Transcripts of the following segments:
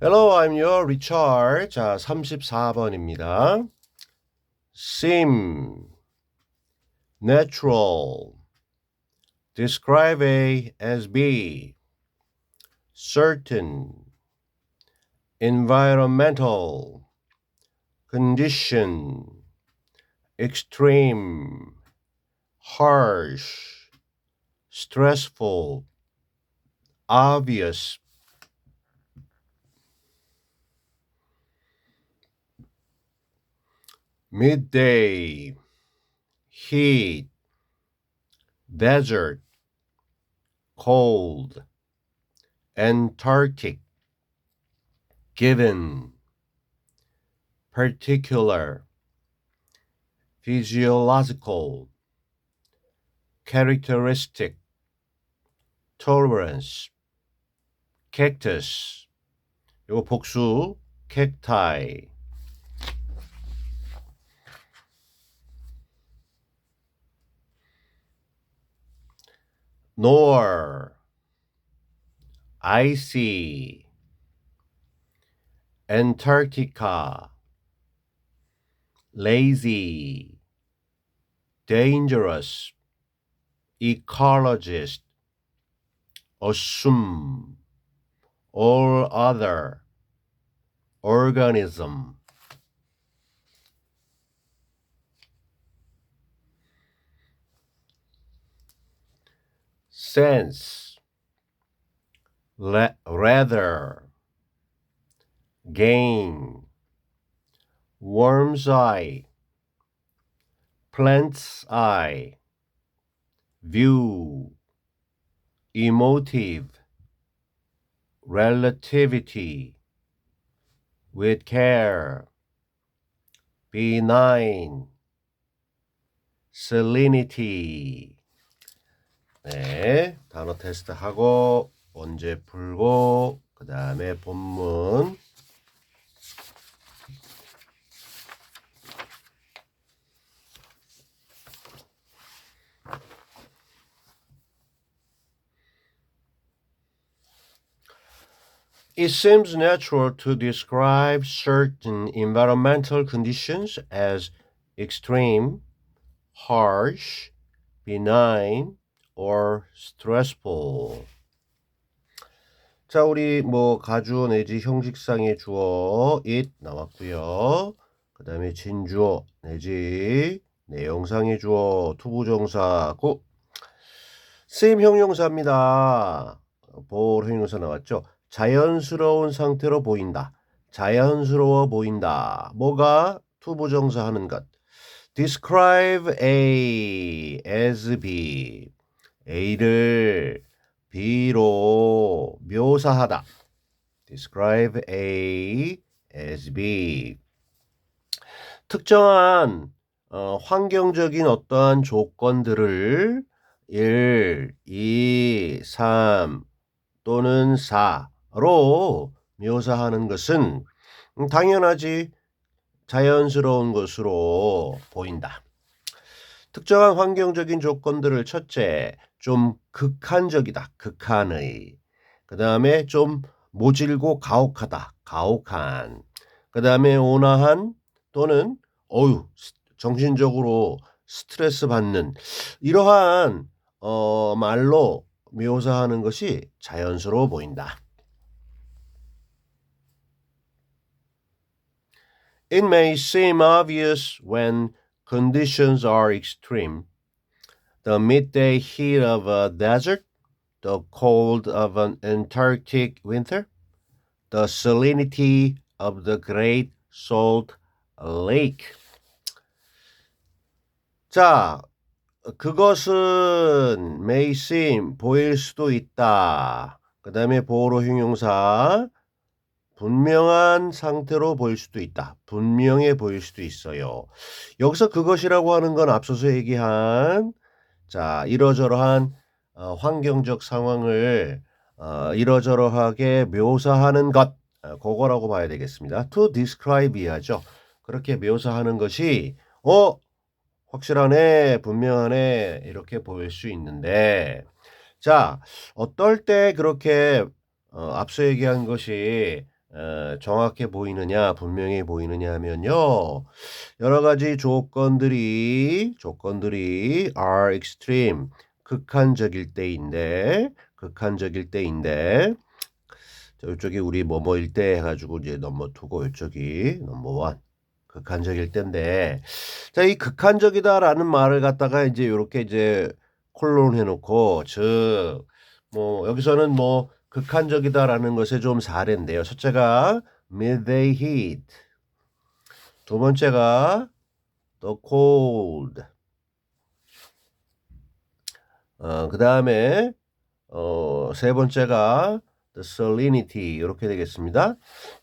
Hello, I'm your Richard. 자, 34번입니다. seem, natural, describe A as B, certain, environmental, condition, extreme, harsh, stressful, obvious, midday, heat, desert, cold, Antarctic, given, particular, physiological, characteristic, tolerance, cactus. 요거 복수, cacti. nor, icy, Antarctica, lazy, dangerous, ecologist, assume, all other, organism. Sense, le- rather, gain, worm's eye, plant's eye, view, emotive, relativity, with care, benign, salinity. 네, 단어 테스트 하고 문제 풀고 그 다음에 본문 It seems natural to describe certain environmental conditions as extreme, harsh, benign, or stressful. 자, 우리 뭐 가주어 내지 형식상의 주어 it 나왔고요. 그 다음에 진주어 내지 내용상의 주어 투부정사고 쓰임 형용사입니다. 보호 형용사 나왔죠. 자연스러운 상태로 보인다. 자연스러워 보인다. 뭐가 투부정사 하는 것. describe A as B. A를 B로 묘사하다. describe A as B. 특정한 어, 환경적인 어떠한 조건들을 1, 2, 3 또는 4로 묘사하는 것은 음, 당연하지 자연스러운 것으로 보인다. 특정한 환경적인 조건들을 첫째 좀 극한적이다. 극한의. 그 다음에 좀 모질고 가혹하다. 가혹한. 그 다음에 온화한 또는 어유 정신적으로 스트레스 받는 이러한 어, 말로 묘사하는 것이 자연스러워 보인다. It may seem obvious when conditions are extreme. The midday heat of a desert, the cold of an Antarctic winter, the salinity of the Great Salt Lake. 자, 그것은 may seem 보일 수도 있다. 그 다음에 보호로 형용사 분명한 상태로 보일 수도 있다. 분명해 보일 수도 있어요. 여기서 그것이라고 하는 건 앞서서 얘기한 자 이러저러한 어, 환경적 상황을 어, 이러저러하게 묘사하는 것 어, 그거라고 봐야 되겠습니다. to describe 이하죠. 그렇게 묘사하는 것이 어 확실하네 분명하네 이렇게 보일 수 있는데 자 어떨 때 그렇게 어, 앞서 얘기한 것이 어, 정확해 보이느냐, 분명해 보이느냐 하면요. 여러 가지 조건들이 조건들이 are extreme. 극한적일 때인데 극한적일 때인데. 자, 이쪽이 우리 뭐뭐일 때 해가지고 이제 넘버 투고 이쪽이 넘버 원 극한적일 때인데. 자, 이 극한적이다라는 말을 갖다가 이제 이렇게 이제 콜론 해놓고 즉 뭐 여기서는 뭐 극한적이다라는 것에 좀 사례인데요. 첫째가 midday heat. 두 번째가 the cold. 어, 그 다음에 어, 세 번째가 the salinity 이렇게 되겠습니다.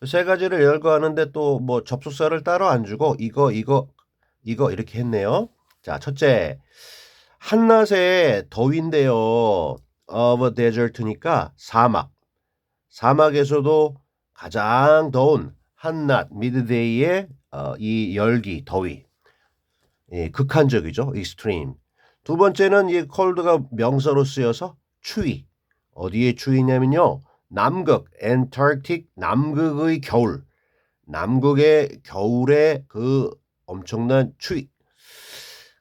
세 가지를 열거하는데 또 뭐 접속사를 따로 안 주고 이거 이거 이거 이렇게 했네요. 자, 첫째 한낮에 더위인데요. Of a desert니까 사막. 사막에서도 가장 더운 한낮 미드데이의 어, 이 열기, 더위. 예, 극한적이죠. extreme. 두 번째는 이 cold가 명사로 쓰여서 추위. 어디에 추위냐면요. 남극, 엔타르틱 남극의 겨울. 남극의 겨울의 그 엄청난 추위.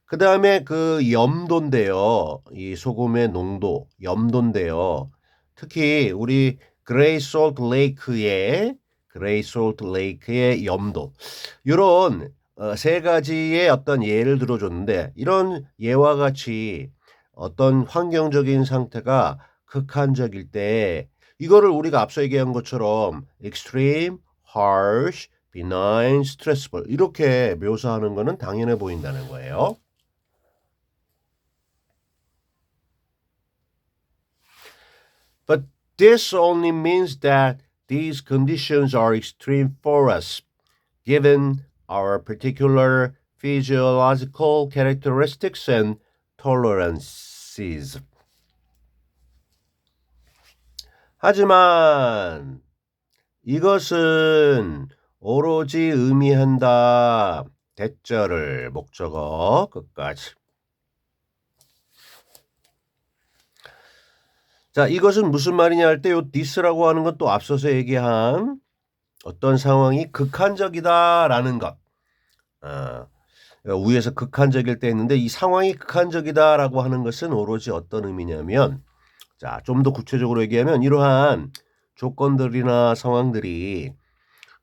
그 다음에 그 염도인데요. 이 소금의 농도, 염도인데요. 특히 우리 그레이 솔트 레이크의 그레이 솔트 레이크의 염도. 이런 어, 세 가지의 어떤 예를 들어줬는데 이런 예와 같이 어떤 환경적인 상태가 극한적일 때 이거를 우리가 앞서 얘기한 것처럼 extreme, harsh, benign, stressful 이렇게 묘사하는 것은 당연해 보인다는 거예요. This only means that these conditions are extreme for us, given our particular physiological characteristics and tolerances. 하지만 이것은 오로지 의미한다. 대절을 목적어 끝까지. 자, 이것은 무슨 말이냐 할 때 요 this라고 하는 건 또 앞서서 얘기한 어떤 상황이 극한적이다라는 것. 어, 위에서 극한적일 때 했는데 이 상황이 극한적이다라고 하는 것은 오로지 어떤 의미냐면 자, 좀 더 구체적으로 얘기하면 이러한 조건들이나 상황들이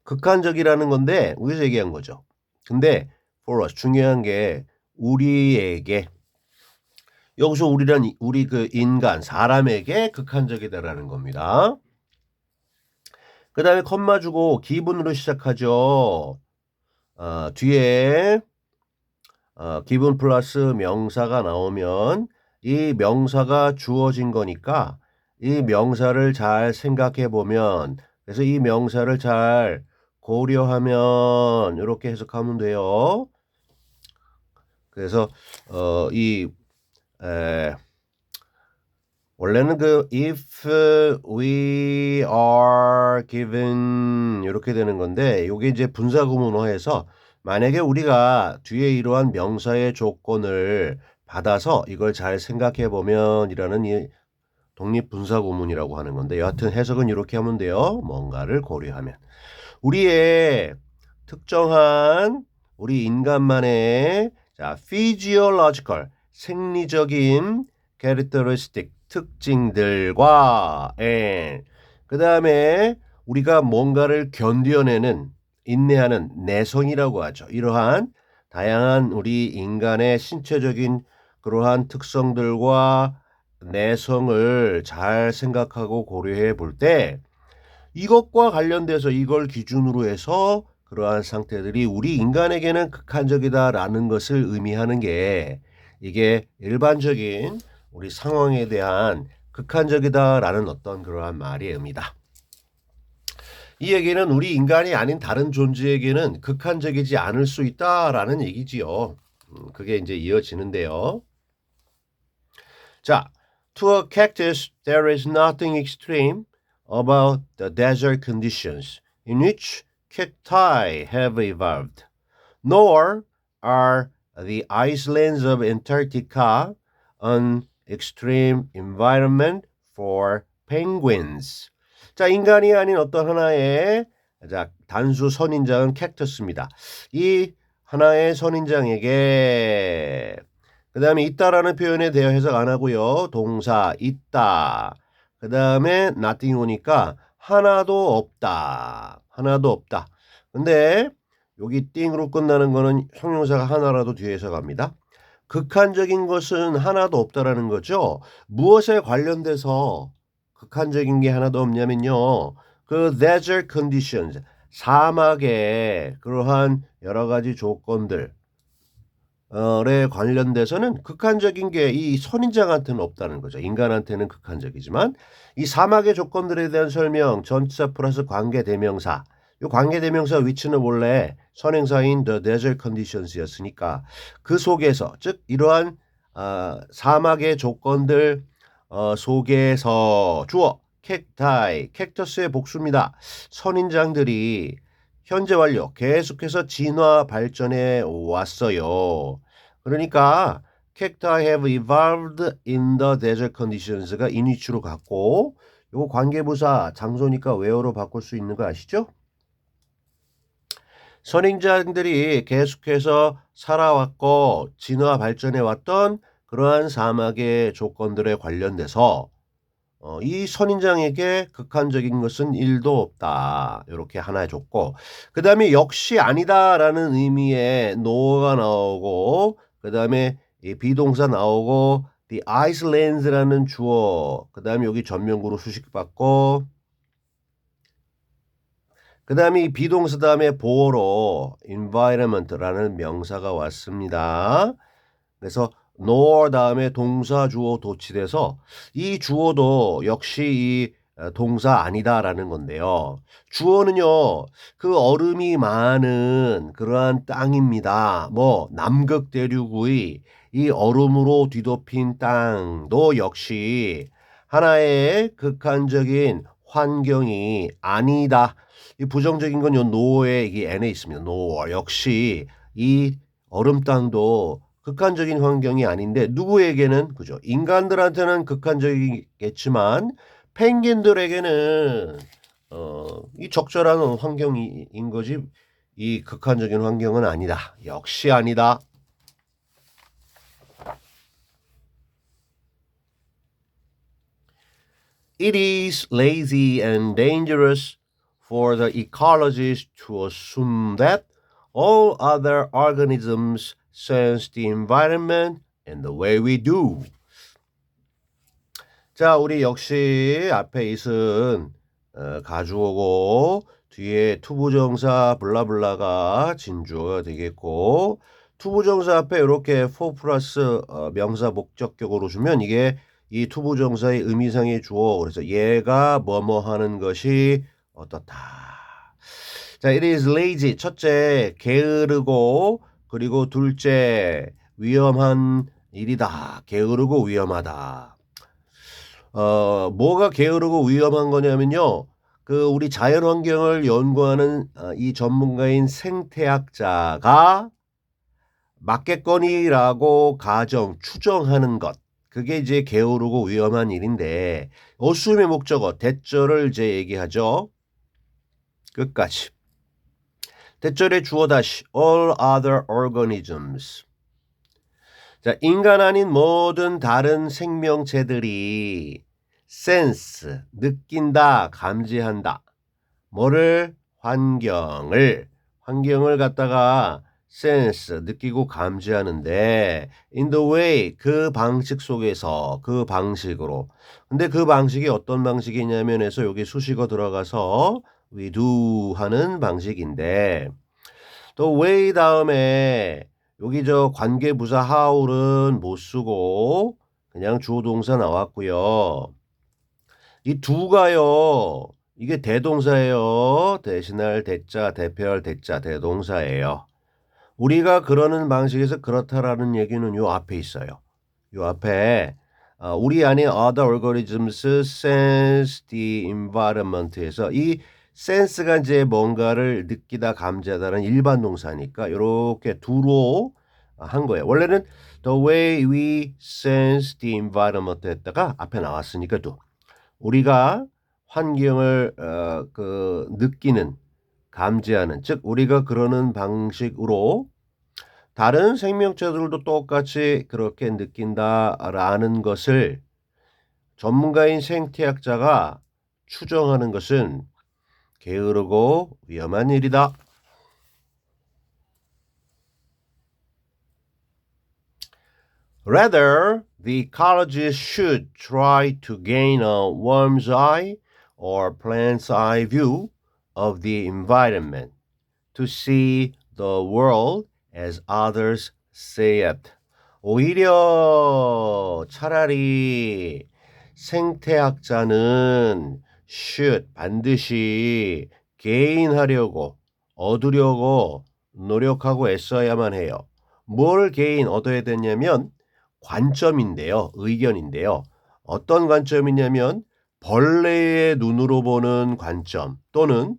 극한적이라는 건데 위에서 얘기한 거죠. 근데 for us 중요한 게 우리에게 여기서 우리란 우리 그 인간 사람에게 극한적이다라는 겁니다. 그 다음에 컴마 주고 기분으로 시작하죠. 어, 뒤에 어, 기분 플러스 명사가 나오면 이 명사가 주어진 거니까 이 명사를 잘 생각해 보면 그래서 이 명사를 잘 고려하면 이렇게 해석하면 돼요. 그래서 어, 이 에, 원래는 그 if we are given 이렇게 되는 건데 이게 이제 분사 구문어해서 만약에 우리가 뒤에 이러한 명사의 조건을 받아서 이걸 잘 생각해 보면이라는 이 독립 분사 구문이라고 하는 건데 여하튼 해석은 이렇게 하면 돼요. 뭔가를 고려하면 우리의 특정한 우리 인간만의 자 physiological 생리적인 characteristic 특징들과 그 다음에 우리가 뭔가를 견뎌내는 인내하는 내성이라고 하죠. 이러한 다양한 우리 인간의 신체적인 그러한 특성들과 내성을 잘 생각하고 고려해 볼 때 이것과 관련돼서 이걸 기준으로 해서 그러한 상태들이 우리 인간에게는 극한적이다라는 것을 의미하는 게 이게 일반적인 우리 상황에 대한 극한적이다라는 어떤 그러한 말이 의미다. 이 얘기는 우리 인간이 아닌 다른 존재에게는 극한적이지 않을 수 있다라는 얘기지요. 음, 그게 이제 이어지는데요. 자, to a cactus there is nothing extreme about the desert conditions in which cacti have evolved, nor are the icelands of Antarctica an extreme environment for penguins. 자, 인간이 아닌 어떤 하나의 자, 단수 선인장은 캡터스입니다. 이 하나의 선인장에게 그 다음에 있다라는 표현에 대해 해석 안 하고요. 동사 있다. 그 다음에 nothing 오니까 하나도 없다. 하나도 없다. 근데 여기 띵으로 끝나는 거는 형용사가 하나라도 뒤에서 갑니다. 극한적인 것은 하나도 없다라는 거죠. 무엇에 관련돼서 극한적인 게 하나도 없냐면요. 그 desert conditions, 사막의 그러한 여러 가지 조건들, 에 관련돼서는 극한적인 게 이 선인장한테는 없다는 거죠. 인간한테는 극한적이지만 이 사막의 조건들에 대한 설명, 전치사 플러스 관계 대명사. 이 관계 대명사 위치는 원래 선행사인 the desert conditions였으니까 그 속에서 즉 이러한 어, 사막의 조건들 어, 속에서 주어 캡타이 캡터스의 복수입니다. 선인장들이 현재 완료 계속해서 진화 발전해 왔어요. 그러니까 cacti have evolved in the desert conditions가 인위치로 갔고 요거 관계부사 장소니까 where로 바꿀 수 있는 거 아시죠? 선행자들이 계속해서 살아왔고 진화 발전해 왔던 그러한 사막의 조건들에 관련돼서 어, 이 선인장에게 극한적인 것은 일도 없다. 이렇게 하나 해줬고 그 다음에 역시 아니다라는 의미의 no가 나오고 그 다음에 이 비동사 나오고 the Icelands라는 주어 그 다음에 여기 전명구로 수식받고 그 다음에 이 비동사 다음에 보어로 environment라는 명사가 왔습니다. 그래서 nor 다음에 동사 주어 도치돼서 이 주어도 역시 이 어, 동사 아니다라는 건데요. 주어는요, 그 얼음이 많은 그러한 땅입니다. 뭐, 남극 대륙의 이 얼음으로 뒤덮인 땅도 역시 하나의 극한적인 환경이 아니다. 이 부정적인 건 요 노에 이게 n에 있습니다. 노 역시 이 얼음 땅도 극한적인 환경이 아닌데 누구에게는 그죠? 인간들한테는 극한적이겠지만 펭귄들에게는 어, 이 적절한 환경인 거지 이 극한적인 환경은 아니다. 역시 아니다. It is lazy and dangerous for the ecologists to assume that all other organisms sense the environment and the way we do. 자, 우리 역시 앞에 있은 어, 가주어고 뒤에 투부정사 블라블라가 진주어가 되겠고 투부정사 앞에 이렇게 for 플러스 어, 명사 목적격으로 주면 이게 이 투부정사의 의미상의 주어 그래서 얘가 뭐뭐 하는 것이 어떻다. 자, it is lazy. 첫째, 게으르고 그리고 둘째, 위험한 일이다. 게으르고 위험하다. 어, 뭐가 게으르고 위험한 거냐면요. 그 우리 자연 환경을 연구하는 어, 이 전문가인 생태학자가 맞겠거니라고 가정 추정하는 것. 그게 이제 게으르고 위험한 일인데 어수음의 목적어 대절을 이제 얘기하죠. 끝까지. 대절의 주어 다시 all other organisms. 자, 인간 아닌 모든 다른 생명체들이 sense 느낀다, 감지한다. 뭐를 환경을 환경을 갖다가 sense 느끼고 감지하는데 in the way 그 방식 속에서 그 방식으로 근데 그 방식이 어떤 방식이냐면 해서 여기 수식어 들어가서 we do 하는 방식인데 또 way 다음에 여기 저 관계부사 how는 못 쓰고 그냥 주어 동사 나왔고요. 이 두가요. 이게 대동사예요. 대신할 대자, 대표할 대자, 대동사예요. 우리가 그러는 방식에서 그렇다라는 얘기는 요 앞에 있어요. 요 앞에 어, 우리 안에 other organisms sense the environment에서 이 sense가 이제 뭔가를 느끼다 감지하다는 일반 동사니까 이렇게 두로 한 거예요. 원래는 the way we sense the environment 했다가 앞에 나왔으니까 또 우리가 환경을 어, 그 느끼는 감지하는 즉 우리가 그러는 방식으로 다른 생명체들도 똑같이 그렇게 느낀다라는 것을 전문가인 생태학자가 추정하는 것은 게으르고 위험한 일이다. Rather, the ecologist should try to gain a worm's eye or plant's eye view of the environment to see the world as others see it. 오히려 차라리 생태학자는 should 반드시 개인하려고 얻으려고 노력하고 애써야만 해요. 뭘 개인 얻어야 되냐면 관점인데요. 의견인데요. 어떤 관점이냐면 벌레의 눈으로 보는 관점 또는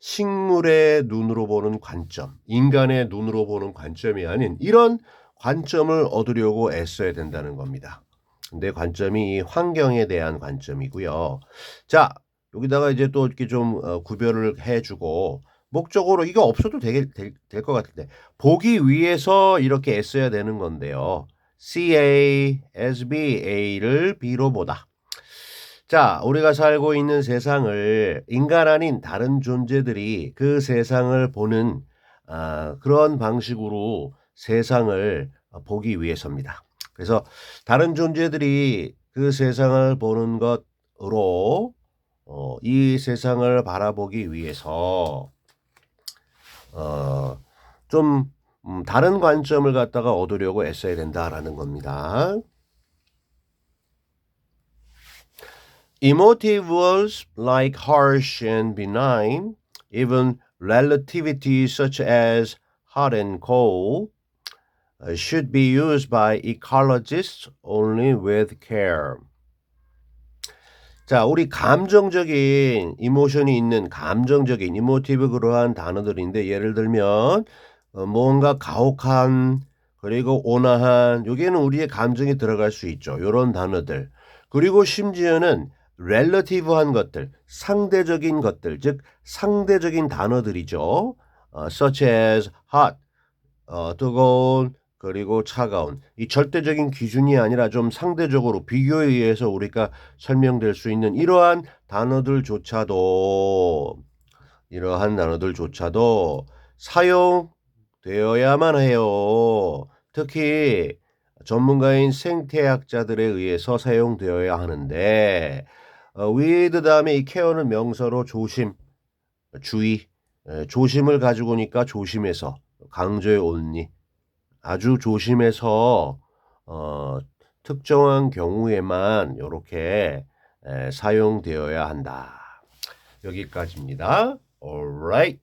식물의 눈으로 보는 관점, 인간의 눈으로 보는 관점이 아닌 이런 관점을 얻으려고 애써야 된다는 겁니다. 근데 관점이 환경에 대한 관점이고요. 자, 여기다가 이제 또 이렇게 좀 어, 구별을 해주고 목적으로 이거 없어도 될것 같은데 보기 위해서 이렇게 애써야 되는 건데요. CA, SBA를 B로 보다. 자, 우리가 살고 있는 세상을 인간 아닌 다른 존재들이 그 세상을 보는 어, 그런 방식으로 세상을 보기 위해서입니다. 그래서 다른 존재들이 그 세상을 보는 것으로 어, 이 세상을 바라보기 위해서 어, 좀 음, 다른 관점을 갖다가 얻으려고 애써야 된다라는 겁니다. Emotive words like harsh and benign, even relativity such as hot and cold, uh, should be used by ecologists only with care. 자, 우리 감정적인 이모션이 있는 감정적인 이모티브 그러한 단어들인데 예를 들면 어, 뭔가 가혹한 그리고 온화한 여기에는 우리의 감정이 들어갈 수 있죠. 이런 단어들. 그리고 심지어는 relative한 것들, 상대적인 것들, 즉 상대적인 단어들이죠. 어, such as hot, 어, 뜨거운, 그리고 차가운. 이 절대적인 기준이 아니라 좀 상대적으로 비교에 의해서 우리가 설명될 수 있는 이러한 단어들조차도 이러한 단어들조차도 사용되어야만 해요. 특히 전문가인 생태학자들에 의해서 사용되어야 하는데 어, with 다음에 이 케어는 명사로 조심, 주의, 에, 조심을 가지고 오니까 조심해서 강조해 온니 아주 조심해서 어, 특정한 경우에만 이렇게 사용되어야 한다. 여기까지입니다. Alright.